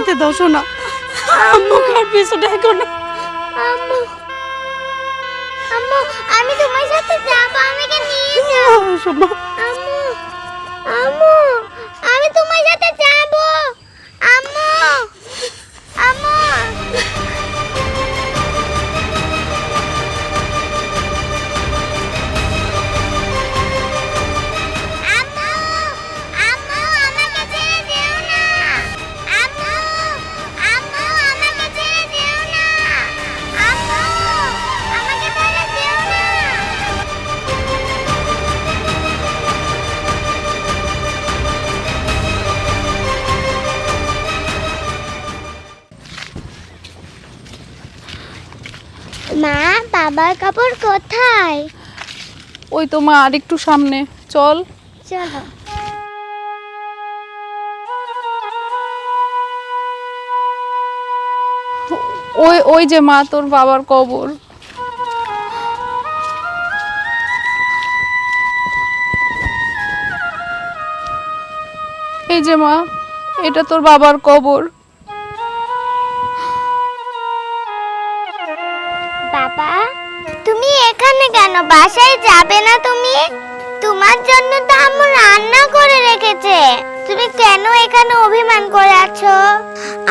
যাইতে দাও শোনা। আম্মু কার পিছু ডাকো না আম্মু আম্মু আমি তোমার সাথে যাব আমাকে নিয়ে যাও শোনা। আম্মু আম্মু আমি তোমার সাথে যাব। আম্মু। বাবার কাপড় কোথায়? ওই তো মা আর একটু সামনে। চল। চলো। ওই ওই যে মা তোর বাবার কবর। এই যে মা এটা তোর বাবার কবর। তুমি এখানে কেন? বাসায় যাবে না তুমি? তোমার জন্য তো আম্মু রান্না করে রেখেছে। তুমি কেন এখানে অভিমান করে আছো?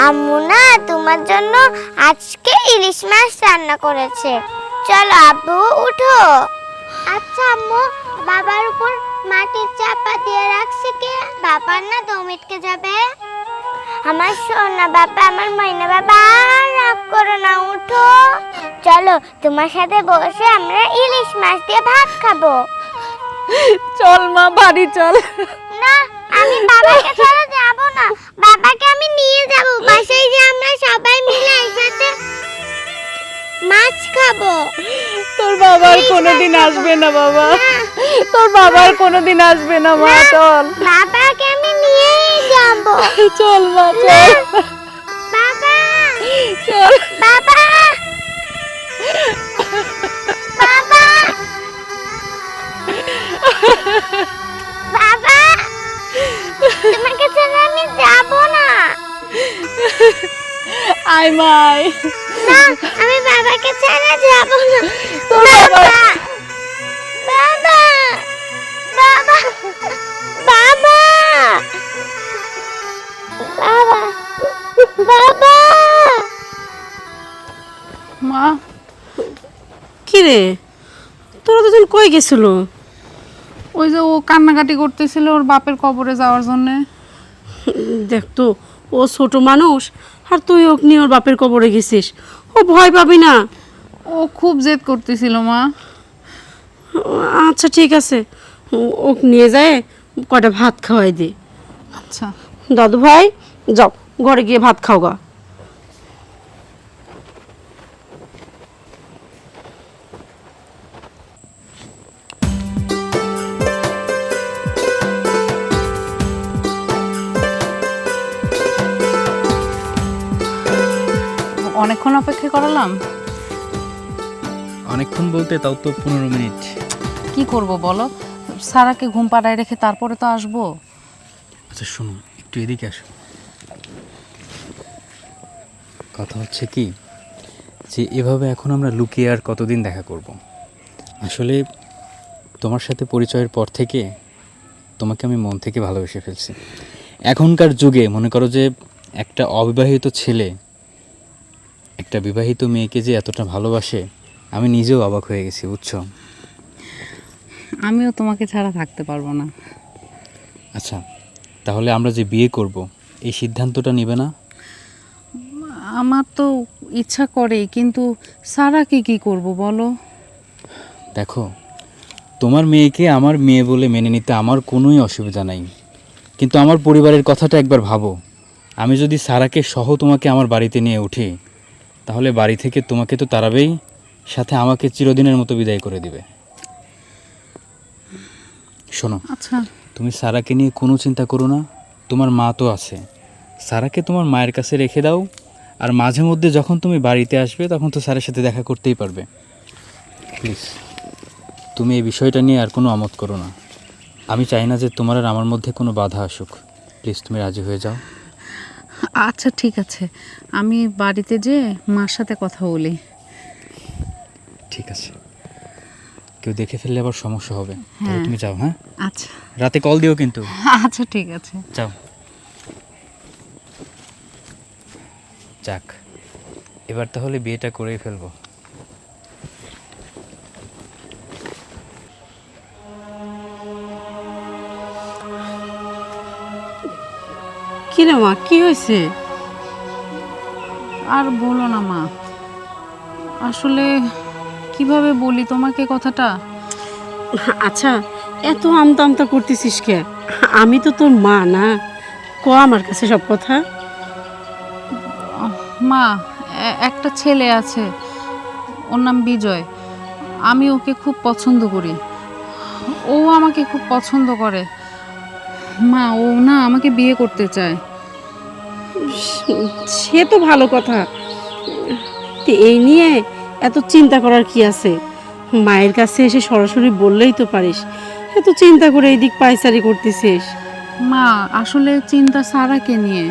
আম্মু না, তোমার জন্য আজকে ইলিশ মাছ রান্না করেছে। চলো আব্বু, উঠো। আচ্ছা আম্মু, বাবার উপর মাটির চাপা দিয়ে রাখছে কে? বাবার না দমিটকে যাবে? আমার সোনা বাবা আমার ময়না বাবা রাগ করো না উঠো। চলো তোমার সাথে বসে আমরা ইলিশ মাছ দিয়ে ভাত খাব। চল মা বাড়ি চল। না আমি বাবাকে ছাড়া যাব না। বাবাকে আমি নিয়ে যাব বাসায় যে আমরা সবাই মিলে একসাথে মাছ খাব। তোর বাবার কোনোদিন আসবে না বাবা। তোর বাবার কোনোদিন আসবে না মা চল। যাব চল মা চল। বাবা। চল। বাবা। বাবা। বাবা। তোমাকে ছেড়ে আমি যাব না। আয় মাই না আমি বাবাকে ছেড়ে যাব না। তোর বাবা। বাবা! মা কি রে তোরা দুজন কই গেছিল? ওই যে ও কান্নাকাটি করতেছিল ওর বাপের কবরে যাওয়ার জন্যে। দেখ তো ও ছোট মানুষ আর তুই ওকে নিয়ে ওর বাপের কবরে গেছিস। ও ভয় পাবি না। ও খুব জেদ করতেছিল মা। আচ্ছা ঠিক আছে। ওকে নিয়ে যায় কয়টা ভাত খাওয়াই দে। আচ্ছা। দাদু ভাই যাও। ঘরে গিয়ে ভাত খাও গা। অনেকক্ষণ অপেক্ষা করালাম? অনেকক্ষণ বলতে তাও তো পনেরো মিনিট। কি করব বলো? সারাকে ঘুম পাড়ায় রেখে তারপরে তো আসব। আচ্ছা শোনো একটু এদিকে আসো। কথা হচ্ছে কি যে এভাবে এখন আমরা লুকিয়ে আর কতদিন দেখা করব। আসলে তোমার সাথে পরিচয়ের পর থেকে তোমাকে আমি মন থেকে ভালোবেসে ফেলছি। এখনকার যুগে মনে করো যে একটা অবিবাহিত ছেলে একটা বিবাহিত মেয়েকে যে এতটা ভালোবাসে আমি নিজেও অবাক হয়ে গেছি বুঝছ? আমিও তোমাকে ছাড়া থাকতে পারব না। আচ্ছা তাহলে আমরা যে বিয়ে করব এই সিদ্ধান্তটা নেবে না? আমার তো ইচ্ছা করে কিন্তু সারাকে কি করব বলো? দেখো তোমার মেয়েকে আমার মেয়ে বলে মেনে নিতে আমার কোনোই অসুবিধা নাই। কিন্তু আমার পরিবারের কথাটা একবার ভাবো। আমি যদি সারাকে সহ তোমাকে আমার বাড়িতে নিয়ে উঠি তাহলে বাড়ি থেকে তোমাকে তো তাড়াবেই সাথে আমাকে চিরদিনের মতো বিদায় করে দিবে। শোনো আচ্ছা। তুমি সারাকে নিয়ে কোনো চিন্তা করো না। তোমার মা তো আছে। সারাকে তোমার মায়ের কাছে রেখে দাও আর মাঝে মধ্যে যখন তুমি বাড়িতে আসবে তখন তো স্যারের সাথে দেখা করতেই পারবে। প্লিজ তুমি এই বিষয়টা নিয়ে আর কোনো আমত করো না। আমি চাই না যে তোমার আর আমার মধ্যে কোনো বাধা আসুক। প্লিজ তুমি রাজি হয়ে যাও। আচ্ছা ঠিক আছে। আমি বাড়িতে যে মার সাথে কথা বলি। ঠিক আছে। কেউ দেখে ফেললে আবার সমস্যা হবে। তাহলে হ্যাঁ। তুমি যাও হ্যাঁ? আচ্ছা। রাতে কল দিও কিন্তু। আচ্ছা ঠিক আছে। যাও। যাক এবার তাহলে বিয়েটা করেই ফেলব। কি রে মা কি হয়েছে? আর বলো না মা। আসলে কীভাবে বলি তোমাকে কথাটা? আচ্ছা এত আমতা আমতা করতেছিস কে? আমি তো তোর মা না। ক আমার কাছে সব কথা? মা একটা ছেলে আছে। ওর নাম বিজয়। আমি ওকে খুব পছন্দ করি। ও আমাকে খুব পছন্দ করে। মা ও না আমাকে বিয়ে করতে চায়। সে তো ভালো কথা। তো এই নিয়ে এত চিন্তা করার কি আছে? মায়ের কাছে এসে সরাসরি বললেই তো পারিস। এত চিন্তা করে এই দিক পায়চারি করতেছিস। মা আসলে চিন্তা সারাকে নিয়ে।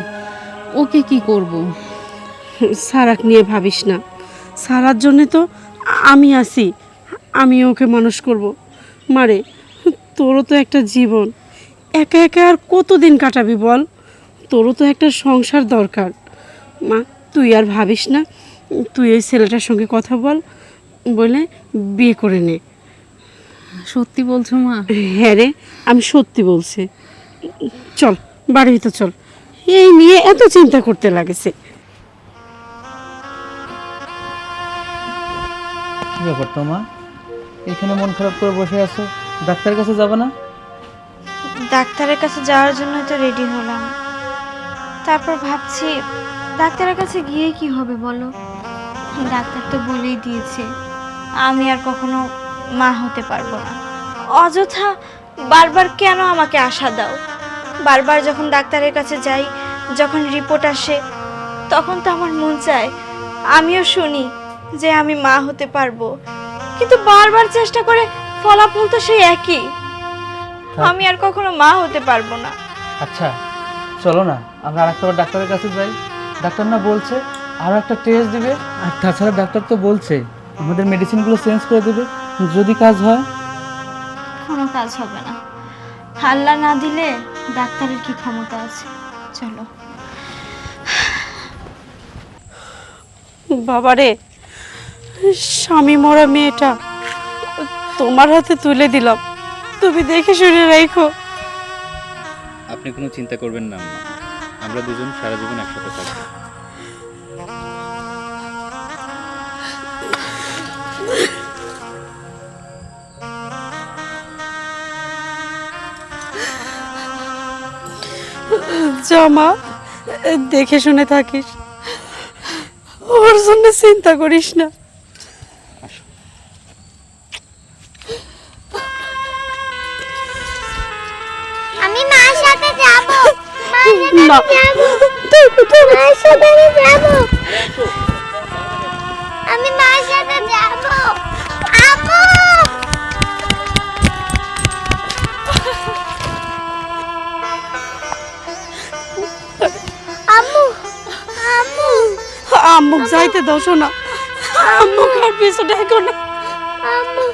ওকে কি করব? সারাক নিয়ে ভাবিস না। সারার জন্যে তো আমি আছি আমি ওকে মানুষ করব। মারে তোরও তো একটা জীবন একা একা আর কতদিন কাটাবি বল? তোরও তো একটা সংসার দরকার। মা তুই আর ভাবিস না তুই ওই ছেলেটার সঙ্গে কথা বল বলে বিয়ে করে নে। সত্যি বলছো মা? হ্যাঁ রে আমি সত্যি বলছি। চল বাড়ির ভিতর চল। এই নিয়ে এত চিন্তা করতে লাগেছে। ব্যাপার তোমা এখানে মন খারাপ করে বসে আছো? ডাক্তারের কাছে যাবে না? ডাক্তারের কাছে যাওয়ার জন্য তো রেডি হলাম। তারপর ভাবছি, ডাক্তারের কাছে গিয়ে কি হবে বলো? ডাক্তার তো বলেই দিয়েছে, আমি আর কখনো মা হতে পারব না। অযথা বারবার কেন আমাকে আশা দাও? বারবার যখন ডাক্তারের কাছে যাই, যখন রিপোর্ট আসে, তখন তো আমার মন চায়, আমিও শুনি। যে আমি মা হতে পারব। কিন্তু বারবার চেষ্টা করে ফলাফল তো সেই একই। আমি আর কখনো মা হতে পারব না। আচ্ছা চলো না আমরা আরেকটা বার ডাক্তারের কাছে যাই। ডাক্তার না বলছে আরও একটা টেস্ট দিবে। আর তাছাড়া ডাক্তার তো বলছে আমাদের মেডিসিনগুলো চেঞ্জ করে দেবে। যদি কাজ হয়? কোনো কাজ হবে না। হাল্লা না দিলে ডাক্তারের কি ক্ষমতা আছে? চলো। বাবারে স্বামী মরা মেয়েটা তোমার হাতে তুলে দিলাম। তুমি দেখে শুনে রাখো। আপনি কোনো চিন্তা করবেন না আম্মা আমরা দুজন সারা জীবন একসাথে থাকব। জামা দেখে শুনে থাকিস। ওর জন্য চিন্তা করিস না। না। মার সাথে আমি যাব। আমি মার সাথে যাব। আপু! আম্মু আম্মু। আম্মুক যাইতে দাও শোনা। আম্মুক আর পিছু দেখো না। আম্মু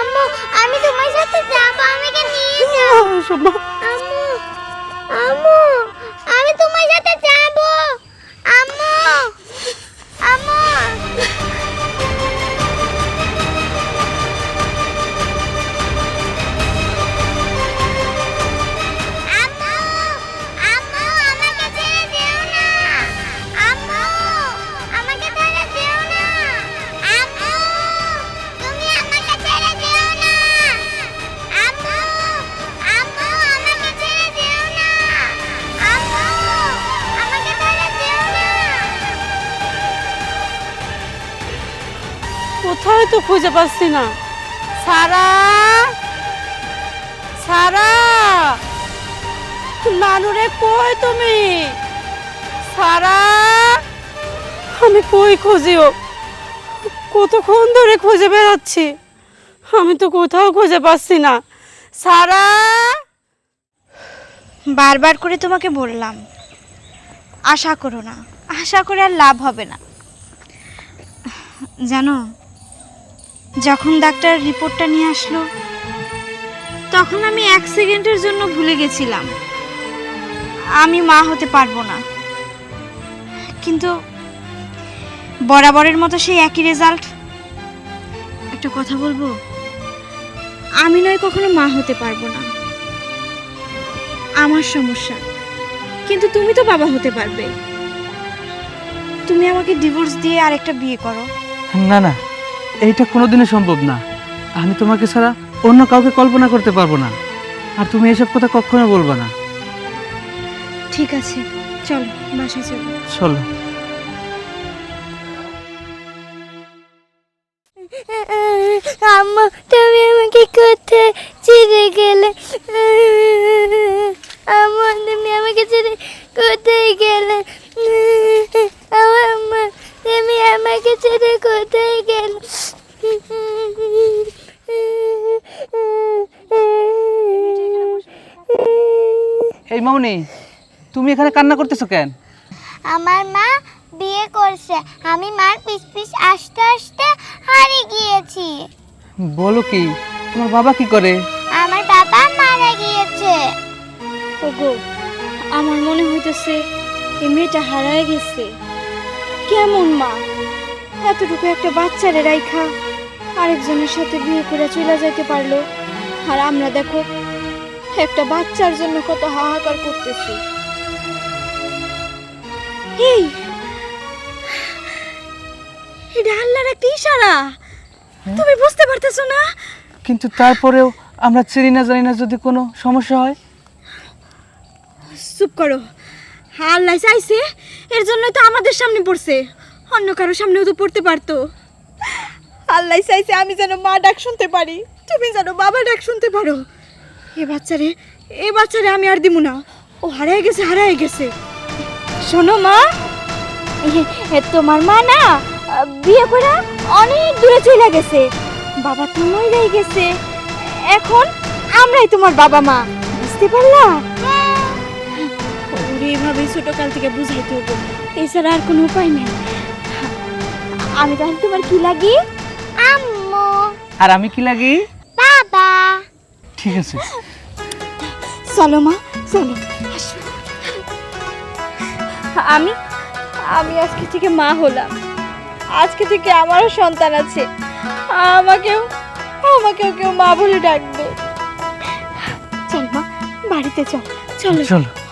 আম্মু আমি তোমার সাথে যাব আমাকে নিয়ে যাও। শোনা। পাচ্ছি না। সারা সারা, নানুরে কই তুমি? সারা, আমি কই খুঁজিও কতক্ষণ ধরে খুঁজে বেড়াচ্ছি? আমি তো কোথাও খুঁজে পাচ্ছি না। সারা, বারবার করে তোমাকে বললাম, আশা করো না। আশা করে আর লাভ হবে না। জানো যখন ডাক্তার রিপোর্টটা নিয়ে আসলো, তখন আমি এক সেকেন্ডের জন্য ভুলে গেছিলাম। আমি মা হতে পারব না। কিন্তু বরাবরের মতো সেই একই রেজাল্ট একটা কথা বলব? আমি নয়, কখনো মা হতে পারব না। আমার সমস্যা। কিন্তু তুমি তো বাবা হতে পারবে। তুমি আমাকে ডিভোর্স দিয়ে আরেকটা বিয়ে করো। না না। এইটা কোনোদিনই সম্ভব না। আমি তোমাকে ছাড়া অন্য কাউকে কল্পনা করতে পারব না। আর তুমি এসব কথা কখনো বলবে না। ঠিক আছে চলো বাসায় চলো চলো। আম্মা তুমি আমাকে কোথায় ছেড়ে গেলে? আম্মা তুমি আমাকে ছেড়ে কোথায় গেলে? আমার আম্মা তুমি আমাকে ছেড়ে কোথায় গেলে? এই মামনি তুমি এখানে কান্না করতেছো কেন? আমার মা বিয়ে করছে। আমি মার পিছ পিছ আসতে আসতে হারিয়ে গিয়েছি। বলো কি তোমার বাবা কি করে? আমার বাবা মারা গিয়েছে। ওগো আমার মনে হইতেছে এই মেয়েটা হারায় গেছে। কেমন মা? এতটুকু একটা বাচ্চারে রাইখা আরেকজনের সাথে বিয়ে করে চলে যেতে পারল। আর আমরা দেখো একটা বাচ্চার জন্য কত হাহাকার করতেছি। এই এটা আল্লাহর একটা ইশারা। তুমি বুঝতে পারতেছো না? কিন্তু তারপরেও আমরা চিনি না জানি না যদি কোনো সমস্যা হয়। চুপ করো। আল্লাহ চাইছে এর জন্যই তো আমাদের সামনে পড়ছে। অন্য কারও সামনেও তো পড়তে পারতো। আল্লাহ চাইছে আমি যেন মা ডাক শুনতে পারি। তুমি যেন বাবা ডাক শুনতে পারো। এ বাচ্চারে এ বাচ্চারে আমি আর দিব না। ও হারায় গেছে হারায় গেছে। শোনো মা। তোমার মা না বিয়ে করে অনেক দূরে চলে গেছে। বাবা তো মরেই গেছে। এখন আমরাই তোমার বাবা মা। বুঝতে পারলা? ওরে এভাবেই ছোটকাল থেকে বুঝাইতে হব। এছাড়া আর কোনো উপায় নেই। আমি তাহলে তোমার কি লাগি? আম্মু। আর আমি কি লাগি? বাবা। ঠিক আছে। চলো মা চলো আমি আমি আজকে থেকে মা হলাম। আজকে থেকে আমারও সন্তান আছে। আমাকেও আমাকেও কেউ মা বলে ডাকবে। চল মা বাড়িতে চল। চলো। চলো।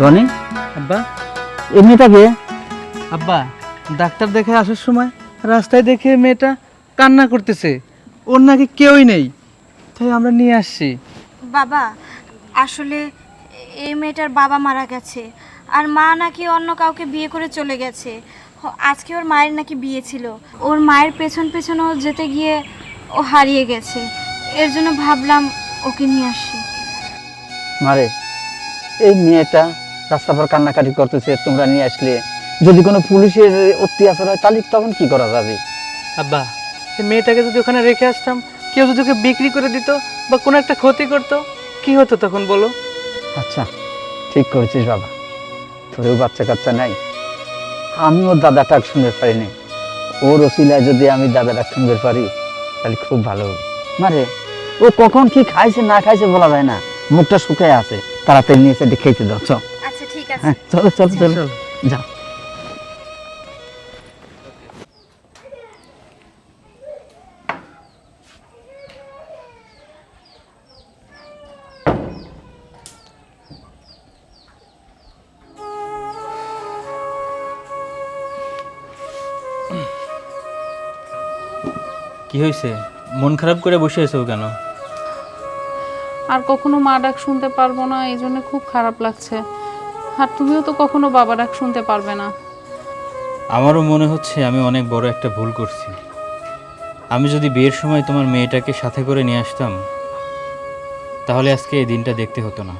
রনি? আব্বা। এই মেয়েটাকে আব্বা ডাক্তার দেখে আসার সময় রাস্তায় দেখে মেয়েটা কান্না করতেছে। ওর নাকি কেউই নেই। তাই আমরা নিয়ে আসছি। বাবা আসলে এই মেয়েটার বাবা মারা গেছে। আর মা নাকি অন্য কাউকে বিয়ে করে চলে গেছে। আজকে ওর মায়ের নাকি বিয়ে ছিল। ওর মায়ের পেছন পেছন ও যেতে গিয়ে ও হারিয়ে গেছে। এর জন্য ভাবলাম ওকে নিয়ে আসি। মারে এই মেয়েটা রাস্তা পর কান্নাকাটি করতেছে তোমরা নিয়ে আসলে। যদি কোনো পুলিশের অত্যাচার হয় তাহলে তখন কি করা যাবে? আব্বা মেয়েটাকে যদি ওখানে রেখে আসতাম কেউ যদি ওকে বিক্রি করে দিত বা কোনো একটা ক্ষতি করতো কি হতো তখন বলো? আচ্ছা ঠিক করেছিস বাবা। তোরেও বাচ্চা কাচ্চা নাই। আমি ওর দাদা ডাক শুনতে পারিনি। ওর ওসিলায় যদি আমি দাদা ডাক শুনতে পারি তাহলে খুব ভালো হবে। মারে ও কখন কি খাইছে না খাইছে বলা যায় না। মুখটা শুকায় আছে। তাড়াতাড়ি নিয়ে সেটা খেতে দাও হ্যাঁ চলো চলো চলো। চল। যা। কি হয়েছে? মন খারাপ করে বসে আছো কেন? আর কখনো মা ডাক শুনতে পারব না এই জন্য খুব খারাপ লাগছে। আর তুমিও তো কখনো বাবা ডাক শুনতে পারবে না। আমারও মনে হচ্ছে আমি অনেক বড় একটা ভুল করছি। আমি যদি বিয়ের সময় তোমার মেয়েটাকে সাথে করে নিয়ে আসতাম তাহলে আজকে এই দিনটা দেখতে হতো না।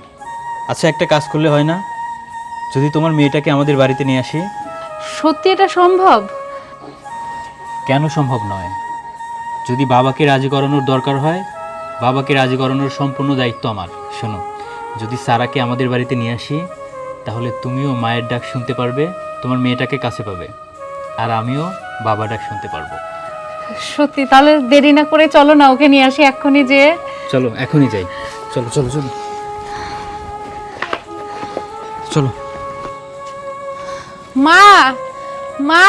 আচ্ছা একটা কাজ করলে হয় না? যদি তোমার মেয়েটাকে আমাদের বাড়িতে নিয়ে আসি? সত্যি এটা সম্ভব? কেন সম্ভব নয়? যদি বাবাকে রাজি করানোর দরকার হয় বাবাকে রাজি করানোর সম্পূর্ণ দায়িত্ব আমার। শোনো যদি সারাকে আমাদের বাড়িতে নিয়ে আসি তাহলে তুমিও মায়ের ডাক শুনতে পারবে তোমার মেয়েটাকে কাছে পাবে। আর আমিও বাবা ডাক শুনতে পারব। সত্যি তাহলে দেরি না করে চলো না ওকে নিয়ে আসি এক্ষুনি যে। চলো এখনই যাই। চলো চলো চলো। চলো। মা মা।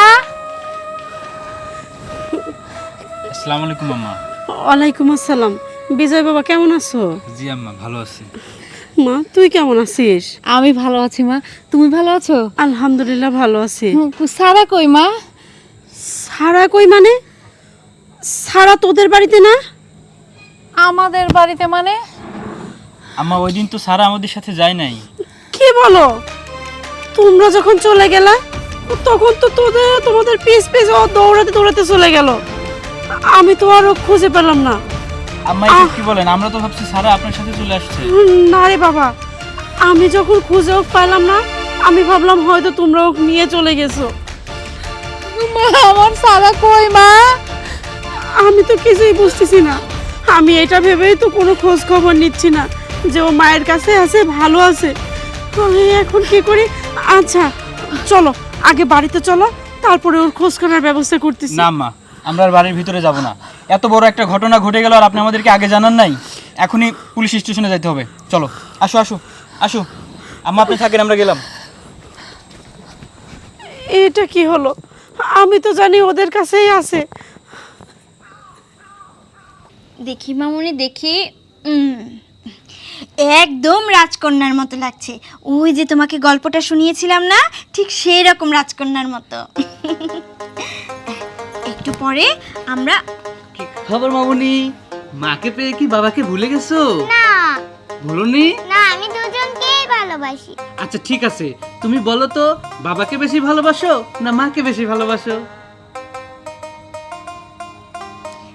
আসসালামু আলাইকুম আম্মা। ওয়ালাইকুম আসসালাম। বিজয় বাবা কেমন আছো? জি আম্মা ভালো আছি। মা তুই কেমন আছিস? আমি ভালো আছি মা। তুমি ভালো আছো? আলহামদুলিল্লাহ ভালো আছি। সারা কই মা? সারা কই মানে? সারা তোদের বাড়িতে না? আমাদের বাড়িতে মানে? আম্মা ওই দিন তো সারা আমাদের সাথে যায় নাই। কি বলো? তোমরা যখন চলে গেলা তখন তো তোদের তোমাদের পিস পিস ও দৌড়াতে দৌড়াতে চলে গেল। আমি তো আরও খুঁজে পেলাম না। আম্মা এটা কি বলেন? আমরা তো ভাবছি সারা আপনার সাথে চলে আসছে। না রে বাবা আমি যখন খুঁজে ওকে পাইলাম না আমি ভাবলাম হয়তো তোমরা ওকে নিয়ে চলে গেছো। মা আমার সারা কই মা? আমি তো কিছুই বুঝতেছি না। আমি এটা ভেবেই তো কোনো খোঁজ খবর নিচ্ছি না যে ও মায়ের কাছে আছে ভালো আছে। আমি এখন কি করি? আচ্ছা চলো আগে বাড়িতে চলো তারপরে ওর খোঁজ করার ব্যবস্থা করতেছি। না আম্মা আমরা আর বাড়ির ভিতরে যাব না। এত বড় একটা ঘটনা ঘটে গেল আর আপনি আমাদেরকে আগে জানান নাই। এখনই পুলিশ স্টেশনে যেতে হবে। চলো আসো আসো আসো। আম্মা আপনি থাকেন আমরা গেলাম। এটা কি হলো? আমি তো জানি ওদের কাছেই আছে। দেখি মামুনি দেখি। উম, একদম রাজকন্যার মতো লাগছে। ওই যে তোমাকে গল্পটা শুনিয়েছিলাম না ঠিক সেই রকম রাজকন্যার মতো। পরে আমরা কি খবর মামুনি? মাকে পেয়ে কি বাবাকে ভুলে গেছো? না। ভুলনি? না আমি দুজনকেই ভালোবাসি। আচ্ছা ঠিক আছে। তুমি বলো তো বাবাকে বেশি ভালোবাসো না মাকে বেশি ভালোবাসো?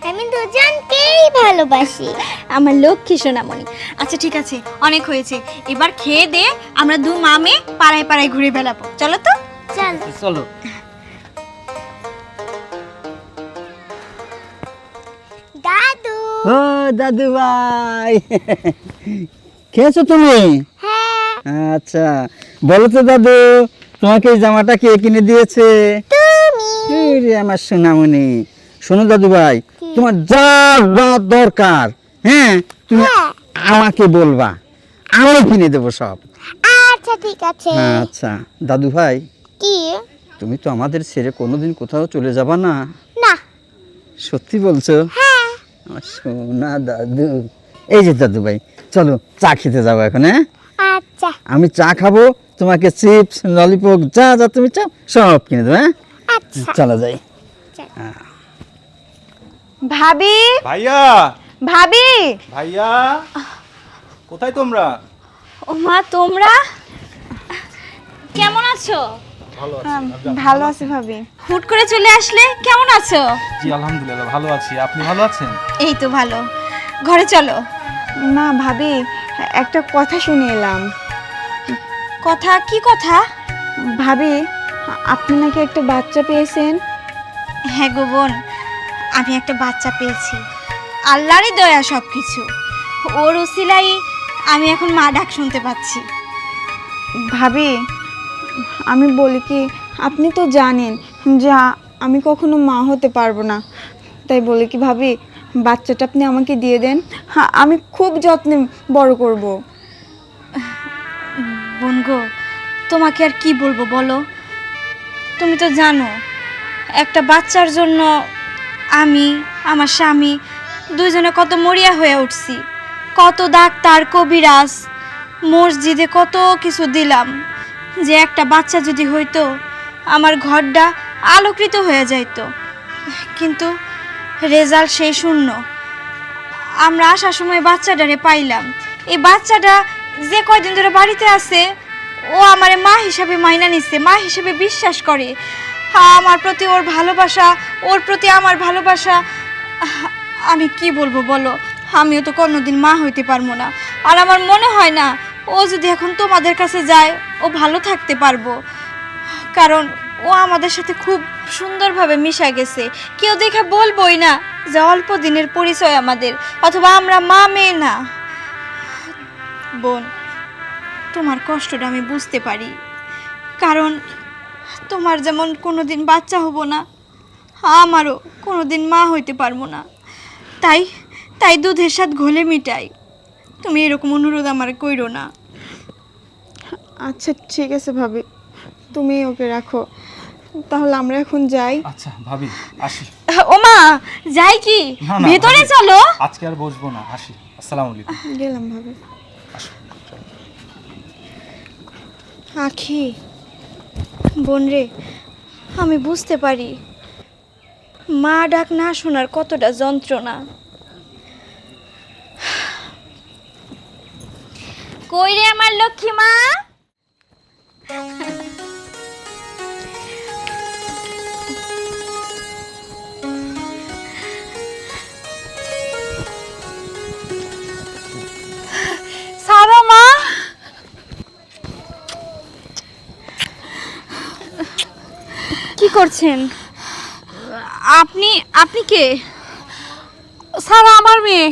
আমি দুজনকেই ভালোবাসি। আমার লক্ষ্মী সোনামণি। আচ্ছা ঠিক আছে অনেক হয়েছে। এবার খেয়ে দে আমরা দু মামে পাড়ায় পাড়ায় ঘুরে বেড়াবো। চলো তো? চল। চলো। দাদু ভাই খেয়েছো তুমি? হ্যাঁ। আচ্ছা বলো তো দাদু তোমাকে এই জামাটা কে কিনে দিয়েছে? আমার সোনামণি। শোনো দাদু ভাই তোমার যা যা দরকার হ্যাঁ তুমি আমাকে বলবা আমি কিনে দেবো সব। আচ্ছা ঠিক আছে। আচ্ছা দাদু ভাই কি? তুমি তো আমাদের ছেড়ে কোনোদিন কোথাও চলে যাবা না। না। সত্যি বলছো? আমার সোনা দাদু। এই যে দাদু ভাই চলো চা খেতে যাব এখন হ্যাঁ? আচ্ছা। আমি চা খাব তোমাকে চিপস ললিপপ যা যা তুমি চাও সব কিনে দেবো হ্যাঁ? আচ্ছা। চলো যাই। ভাবি? ভাইয়া! ভাবি? ভাইয়া! কোথায় তোমরা? ও মা তোমরা? কেমন আছো? ভালো আছি। ভাবি। হুট করে চলে আসলে কেমন আছো? জি আলহামদুলিল্লাহ ভালো আছি। আপনি ভালো আছেন? এই তো ভালো। ঘরে চলো। না ভাবি একটা কথা শুনে এলাম। কথা? কি কথা? ভাবি আপনি নাকি একটা বাচ্চা পেয়েছেন? হ্যাঁ গো বোন আমি একটা বাচ্চা পেয়েছি। আল্লাহরই দয়া সব কিছু ওর উসিলাই আমি এখন মা ডাক শুনতে পাচ্ছি। ভাবি আমি বলি কি, আপনি তো জানেন যে আমি কখনো মা হতে পারব না। তাই বলি কি, ভাবি, বাচ্চাটা আপনি আমাকে দিয়ে দেন হ্যাঁ আমি খুব যত্নে বড় করব। বোন গো, তোমাকে আর কি বলব বলো? তুমি তো জানো, একটা বাচ্চার জন্য আমি, আমার স্বামী, দুইজনে কত মরিয়া হয়ে উঠছি। কত ডাক্তার, কবিরাজ, মসজিদে কত কিছু দিলাম। যে একটা বাচ্চা যদি হইতো, আমার ঘরটা আলোকৃত হয়ে যাইতো। কিন্তু রেজাল্ট সেই শূন্য। আমরা আসার সময় বাচ্চাটারে পাইলাম। এই বাচ্চাটা যে কয়দিন ধরে বাড়িতে আছে, ও আমার মা হিসাবে মাইনা নিচ্ছে মা হিসেবে বিশ্বাস করে। আমার প্রতি ওর ভালোবাসা, ওর প্রতি আমার ভালোবাসা, আমি কি বলব বলো? আমিও তো কোনোদিন মা হইতে পারব না। আর আমার মনে হয় না, ও যদি এখন তোমাদের কাছে যায় ও ভালো থাকতে পারব। কারণ ও আমাদের সাথে খুব সুন্দরভাবে মিশা গেছে। কেউ দেখে বলবই না যে অল্প দিনের পরিচয় আমাদের, অথবা আমরা মা মেয়ে না। বোন, তোমার কষ্টটা আমি বুঝতে পারি। কারণ তোমার যেমন কোনো দিন বাচ্চা হব না, আমারও কোনো দিন মা হইতে পারব না। তাই তাই দুধের সাথে ঘোলে মিটাই। তুমি এরকম অনুরোধ আমার কইরো না। আচ্ছা ঠিক আছে ভাবি। তুমি ওকে রাখো। তাহলে আমরা এখন যাই। আচ্ছা ভাবি আসি। ওমা যাই কি? ভেতরে চলো। আজকে আর বসবো না আসি। আসসালামু আলাইকুম। গেলাম ভাবি। আখি বোন রে আমি বুঝতে পারি। মা ডাক না শোনার কতটা যন্ত্রণা। কই রে আমার লক্ষ্মী মা? সারা মা কি করছেন? আপনি আপনি কে? সারা আমার মেয়ে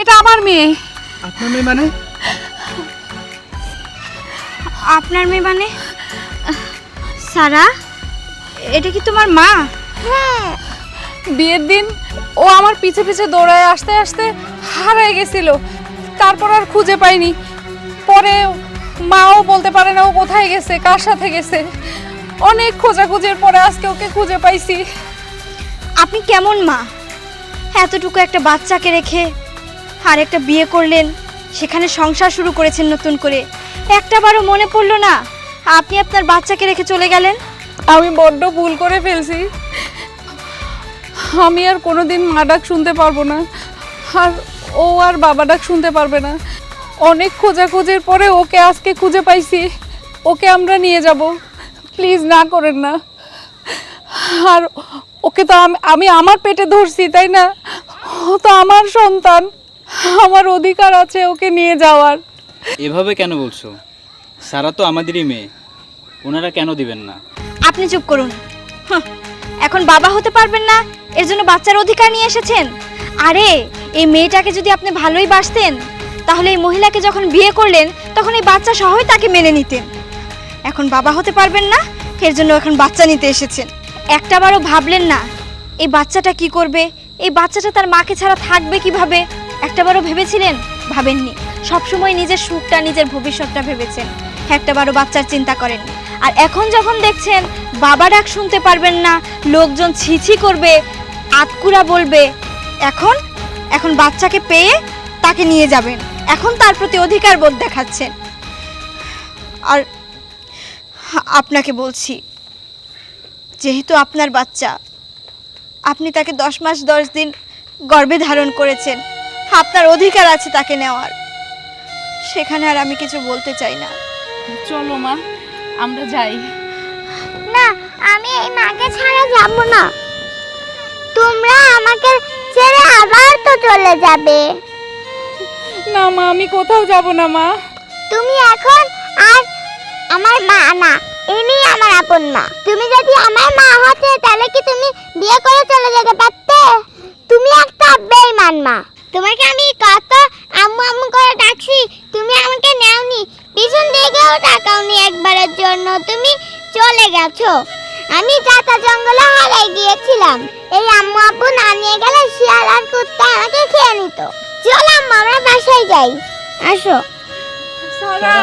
এটা আমার মেয়ে। আপনার মেয়ে মানে? আপনার মেয়ে মানে? সারা এটা কি তোমার মা? হ্যাঁ বিয়ের দিন ও আমার পিছে পিছে দৌড়ায় আসতে আসতে হারায় গেছিল। তারপর আর খুঁজে পাইনি। পরে মাও বলতে পারে না ও কোথায় গেছে কার সাথে গেছে। অনেক খোঁজাখুঁজির পরে আজকে ওকে খুঁজে পাইছি। আপনি কেমন মা? এতটুকু একটা বাচ্চাকে রেখে আর একটা বিয়ে করলেন সেখানে সংসার শুরু করেছেন নতুন করে। একটা বারও মনে পড়ল না আপনি আপনার বাচ্চাকে রেখে চলে গেলেন? আমি বড্ড ভুল করে ফেলছি। আমি আর কোনোদিন মা ডাক শুনতে পারব না। আর ও আর বাবা ডাক শুনতে পারবে না। অনেক খোঁজাখুঁজির পরে ওকে আজকে খুঁজে পাইছি। ওকে আমরা নিয়ে যাব। প্লিজ না করেন না। আর ওকে তো আমি আমার পেটে ধরছি, তাই না? ও তো আমার সন্তান। আমার অধিকার আছে ওকে নিয়ে যাওয়ার। এভাবে কেন বলছো? সারা তো আমাদেরই মেয়ে। ওনারা কেন দিবেন না? আপনি চুপ করুন। এখন বাবা হতে পারবেন না, এর জন্য বাচ্চার অধিকার নিয়ে এসেছেন। আরে, এই মেয়েটাকে যদি আপনি ভালোই বাসতেন, তাহলে এই মহিলাকে যখন বিয়ে করলেন, তখন এই বাচ্চা সহই তাকে মেনে নিতেন। এখন বাবা হতে পারবেন না, এর জন্য এখন বাচ্চা নিতে এসেছেন। একটাবারও ভাবলেন না, এই বাচ্চাটা কি করবে? এই বাচ্চাটা তার মাকে ছাড়া থাকবে কীভাবে? একটাবারও ভেবেছিলেন? ভাবেননি। সবসময় নিজের সুখটা, নিজের ভবিষ্যৎটা ভেবেছেন। একটা বারো বাচ্চার চিন্তা করেন। আর এখন যখন দেখছেন, বাবা ডাক শুনতে পারবেন না, লোকজন ছিছি করবে, আতকুরা বলবে, এখন? এখন বাচ্চাকে পেয়ে তাকে নিয়ে যাবেন। এখন তার প্রতি অধিকার বোধ দেখাচ্ছেন। আর আপনাকে বলছি, যেহেতু আপনার বাচ্চা, আপনি তাকে দশ মাস, দশ দিন গর্ভে ধারণ করেছেন, আপনার অধিকার আছে তাকে নেওয়ার। সেখানে আর আমি কিছু বলতে চাই না। চলো মা আমরা যাই। না আমি এই মাকে ছাড়া যাব না। তোমরা আমাকে ছেড়ে আবার তো চলে যাবে। না মা আমি কোথাও যাব না মা। তুমি এখন আর আমার মা না ইনি আমার আপন মা। তুমি যদি আমার মা হতে তাহলে কি তুমি বিয়ে করে চলে যেতে পারতে? তুমি একটা বেইমান মা। তোমাকে আমি কত আম্মু আম্মু করে ডাকছি। তুমি আমাকে নাওনি। পিছন দিকেও তাকাওনি একবারের জন্য। তুমি চলে গেছো। আমি চাচা জঙ্গলে হারাই গিয়েছিলাম। এই আম্মু আব্বু না নিয়ে গেলে শিয়াল আর কুত্তা আমাকে খেয়ে নিত। চল আম্মু, আমরা বাসায় যাই। আসো। সারা।